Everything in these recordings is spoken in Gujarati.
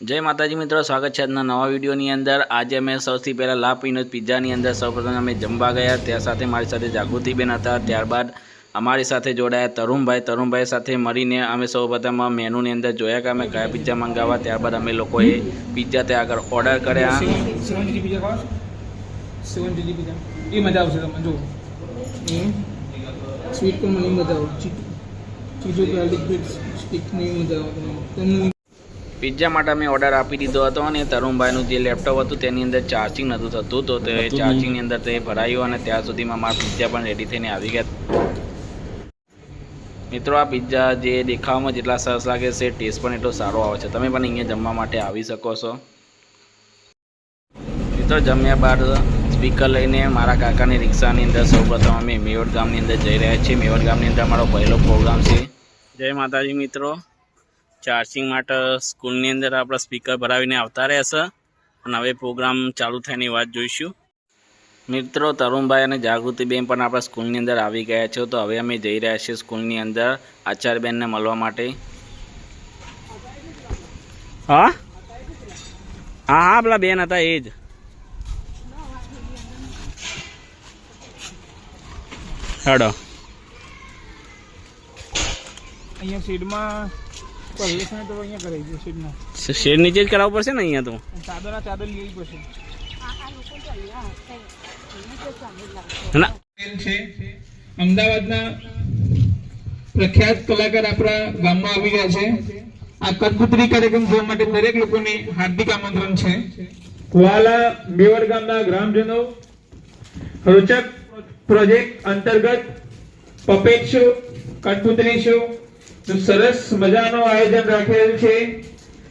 જય માતાજી મિત્રો, સ્વાગત છે આજના નવા વિડીયોની અંદર. આજે અમે સૌથી પહેલાં લા પીનોજ પિઝાની અંદર સૌપ્રથમ અમે જમવા ગયા. ત્યાં સાથે મારી સાથે જાગૃતિબેન હતા. ત્યારબાદ અમારી સાથે જોડાયા તરુણભાઈ. તરુણભાઈ સાથે મળીને અમે સૌપ્રથમ મેનુની અંદર જોયા કે અમે કયા પિઝા મંગાવવા. ત્યારબાદ અમે લોકોએ પિઝા ત્યાં આગળ ઓર્ડર કર્યા. પિઝા માટે અમે ઓર્ડર આપી દીધો હતો અને તરુણભાઈનું જે લેપટોપ હતું તેની અંદર ચાર્જિંગ નહોતું થતું તો તે ચાર્જિંગની અંદર તે ભરાયું અને ત્યાં સુધીમાં મારા પિઝા પણ રેડી થઈને આવી ગયા. મિત્રો આ પિઝા જે દેખાવામાં જેટલા સરસ લાગે છે ટેસ્ટ પણ એટલો સારો આવે છે. તમે પણ અહીંયા જમવા માટે આવી શકો છો. મિત્રો જમ્યા બાદ સ્પીકર લઈને મારા કાકાની રિક્ષાની અંદર સૌપ્રથમ અમે મેવડ ગામની અંદર જઈ રહ્યા છીએ. મેવડ ગામની અંદર અમારો પહેલો પ્રોગ્રામ છે. જય માતાજી મિત્રો. ચાર્જિંગ માટે સ્કૂલની અંદર આપણા સ્પીકર ભરાવીને આવતા રહેશે અને હવે પ્રોગ્રામ ચાલુ થયાની વાત જોઈશું. મિત્રો, તરુણભાઈ અને જાગૃતિબેન પણ આપણા સ્કૂલની અંદર આવી ગયા છે. તો હવે અમે જઈ રહ્યા છીએ સ્કૂલની અંદર આચાર્યબેનને મળવા માટે. હા? હા હા, પેલા બેન હતા, એ જ. હેડો. અહીંયા શેડમાં પહેલે તો અહીંયા કરાવી દે શેડમાં શેડ નીચે જ કરાવવું પડશે ને અહીંયા તો? ચાદર ચાદર લેવી પડશે. અમદાવાદના પ્રખ્યાત કલાકાર આપણા ગામમાં આવી ગયા છે. આ કઠપુતળી કાર્યક્રમ જોવા માટે દરેક લોકોને હાર્દિક આમંત્રણ છે. વાલા મેવર ગામના ગ્રામજનો રોચક પ્રોજેક્ટ અંતર્ગત પપેટ શો કઠપુતળી શો સરસ મજાનો આયોજન રાખેલ છે.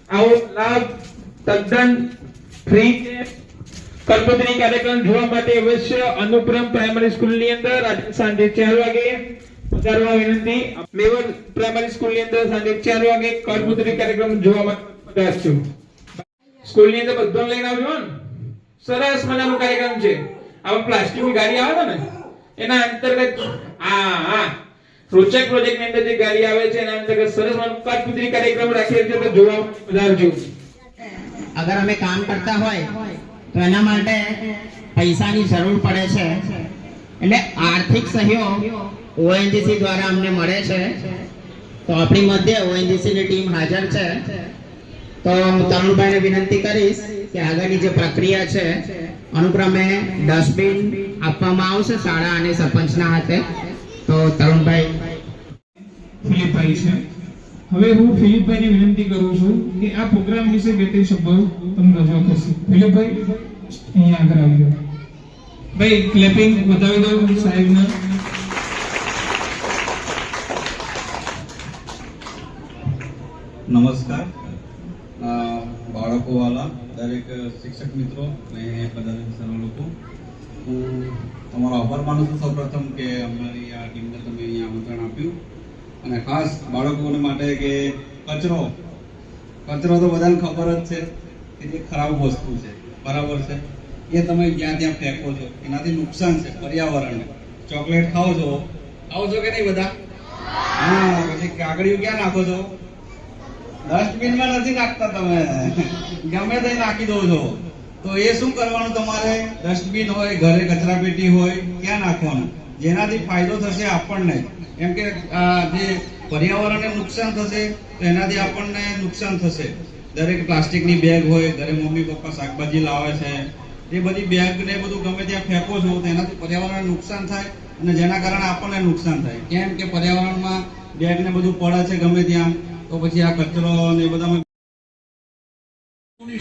આવો લાભ, તદ્દન ફ્રી છે. કલ્પતરી કાર્યક્રમ જોવા માટે અવશ્ય અનુપ્રમ પ્રાઇમરી સ્કૂલની અંદર આજે સાંજે ચાર વાગે પધારવા વિનંતી. મેવર પ્રાઇમરી સ્કૂલની અંદર સાંજે ચાર વાગે કલ્પતરી કાર્યક્રમ જોવા માટે પધારશો. સ્કૂલની અંદર બધું લઈને આવજો ને સરસ મજાનો કાર્યક્રમ છે. આવા પ્લાસ્ટિકની ગાડી આવે ને? એના અંતર્ગત હા હા. રોચક પ્રોજેક્ટની અંદર જે ગાડી આવે છે, એના અંતર્ગત સરસ મજાનો કલ્પતરી કાર્યક્રમ રાખેલ છે તો જોવા પધારજો અગર અમે કામ કરતા હોય, તો એના માટે પૈસાની જરૂર પડે છે. એટલે આર્થિક સહયોગ ઓએનજીસી દ્વારા અમને મળે છે. તો આપણી મધ્ય ઓએનજીસી ની ટીમ હાજર છે. તો હું તરુણભાઈને વિનંતી કરીશ કે આગળની જે પ્રક્રિયા છે, અનુક્રમે ડસ્ટબિન આપવામાં આવશે શાળા અને સરપંચના હાથે. તો તરુણભાઈ. ફિલિપભાઈ છે. હવે હું ફિલિપભાઈને વિનંતી કરું છું કે આ પ્રોગ્રામ વિશે બે ત્રણ શબ્દો તમને રજૂ કરશે. ફિલિપભાઈ અહીંયા આગળ આવી ભાઈ ક્લેપિંગ બતાવી દો સાહેબના. નમસ્કાર. બાળકો વાલા દરેક શિક્ષક મિત્રો અને બધા સર્વ લોકો હું તમારો આભાર માનું છું સૌપ્રથમ કે અમારી ટીમને તમે અહીંયા આમંત્રણ આપ્યું. અને ખાસ બાળકોને માટે કે કચરો. કચરો તો બધાને ખબર જ છે કે જે ખરાબ વસ્તુ છે. બરાબર છે? એ તમે જ્યાં ત્યાં ફેંકો છો. એનાથી નુકસાન છે પર્યાવરણને. ચોકલેટ ખાઓ છો? ખાઓ છો કે નહીં બધા? હા, પછી કાગળિયું ક્યાં નાખો છો? ડસ્ટબિનમાં નથી નાખતા તમે. ગમે તે નાખી દો છો. તો એ શું કરવાનું તમારે? ડસ્ટબિન હોય, ઘરે કચરા પેટી હોય, ક્યાં નાખવાનું? જેનાથી ફાયદો થશે આપણને. એમ કે જે પર્યાવરણને નુકસાન થશે, તો એનાથી આપણને નુકસાન થશે. દરેક પ્લાસ્ટિકની બેગ હોય ઘરે મમ્મી પપ્પા શાકભાજી લાવે છે એ બધી બેગ ને બધું ગમે ત્યાં ફેંકો છો, તો એનાથી પર્યાવરણને નુકસાન થાય અને જેના કારણે આપણને નુકસાન થાય. કેમ કે પર્યાવરણમાં બેગ ને બધું પડે છે ગમે ત્યાં, તો પછી આ કચરો ને બધામાં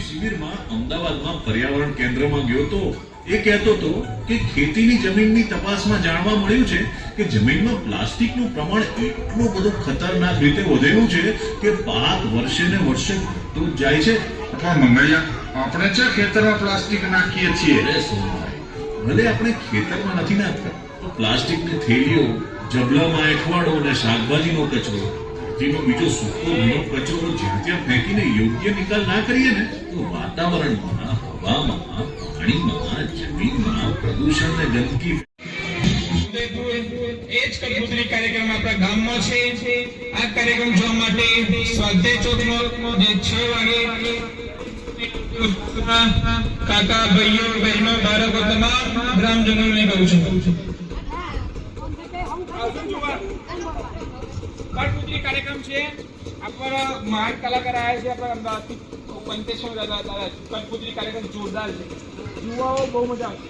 શિબિરમાં અમદાવાદમાં પર્યાવરણ કેન્દ્રમાં ગયો તો એ કહેતો હતો કે ખેતીની જમીનની તપાસમાં જાણવા મળ્યું છે કે જમીનમાં પ્લાસ્ટિકનું પ્રમાણ એટલું બધું ખતરનાક રીતે વધેલું છે કે પાક વર્ષે ને વર્ષે ઘટતું જ જાય છે. અથવા મંગળિયા આપણે છે ખેતરમાં પ્લાસ્ટિક નાખીએ છીએ? ભલે આપણે ખેતરમાં નથી નાખતા તો પ્લાસ્ટિકની થેલીઓ જબલામાં એઠવાડો અને શાકભાજીનો કચરો જેનો બીજો સૂકો ભીનો કચરો જ્યાં ત્યાં ફેંકીને યોગ્ય નિકાલ ના કરીએ ને તો વાતાવરણમાં હવામાં પાણીમાં જમીનમાં પ્રદૂષણ ને ગંદકી એ જ કઠપૂતળી કાર્યક્રમ આપણા ગામમાં છે. આ કાર્યક્રમ જોવા માટે સ્વાધ્યાય ચોકમાં જે છ વાગે કાકા, ભાઈઓ, બહેનો, બાળકો તમામ ગ્રામજનોને કહું છું કઠપૂતળી કાર્યક્રમ છે આપણા કલાકાર છે, આપણા પંચેશ્વર કાર્યક્રમ જોરદાર છે. યુવાઓ બહુ મજા આવશે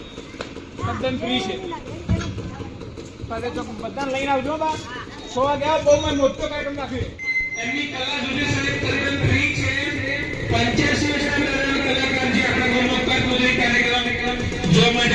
તદ્દન બધાને લઈને આવજો બા. સો વાગ્યા બહુ મને મોટો કાર્યક્રમ રાખ્યો એમની કલા દુનિયા સાથે કાર્યક્રમ ફ્રી છે. કાર્યક્રમ. જોવા માટે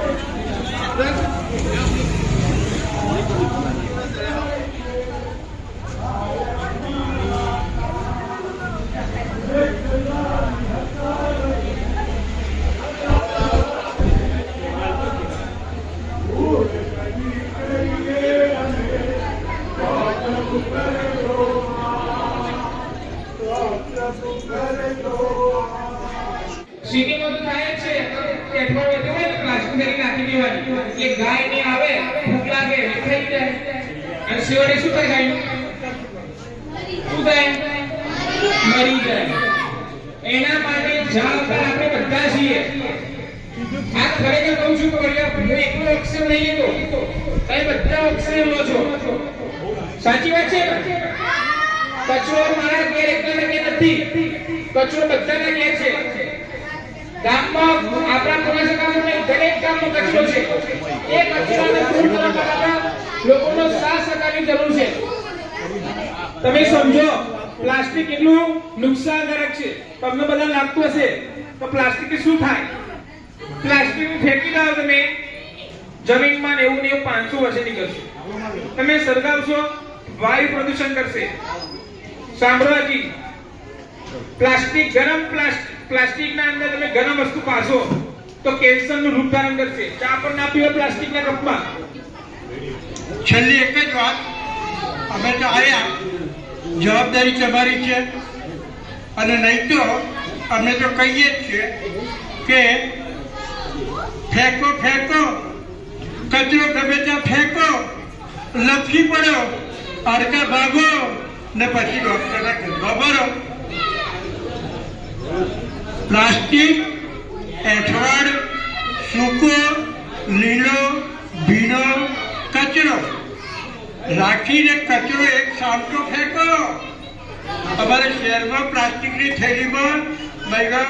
બધા છીએ. આ ખરેખર કહું છું કે હું એકલો ઓક્સિજન નહીં લેતો તમે બધા ઓક્સિજન લો છો. સાચી વાત છે? કચરો મારા ઘેર એકલા નથી. કચરો બધાના ઘેર છે. ગામમાં આપણા પુરાસા ગામમાં દરેક ગામમાં કચરો છે. એ કચરાને દૂર કરવા માટે લોકોનો સાથ સહકારની જરૂર છે. તમે સમજો, પ્લાસ્ટિક કેટલું નુકસાનકારક છે. તમને બધા લાગતું હશે, તો પ્લાસ્ટિક શું થાય? પ્લાસ્ટિક ફેંકી દો તમે. જમીનમાં ને એવું ને એવું પાંચસો વર્ષે નીકળશે. તમે સળગાવશો, વાયુ પ્રદૂષણ કરશે. સાંભળો હજી. પ્લાસ્ટિક, ગરમ પ્લાસ્ટિક, પ્લાસ્ટિકના અંદર તમે ગરમ વસ્તુ પાશો તો કેન્સરનું રૂપ ધારણ કરશે ચા પણ ના પીવો પ્લાસ્ટિકના કપમાં. છેલ્લી એક જ વાત. અમે તો આવ્યા જવાબદારી તમારી છે. અને નહીં તો અમે તો કહીએ જ છીએ કે ફેંકો ફેંકો. કચરો ગમે ત્યાં ફેંકો. લપસી પડો. અડકા ભાગો. ને પછી ડોક્ટરના ખોજમાં ભરો પ્લાસ્ટિક એઠવાડ સૂકો, લીલો, ભીનો, કચરો. રાખીને કચરો એક સામટો ફેંકો. અમારે શહેરમાં પ્લાસ્ટિકની થેલીમાં મહિલા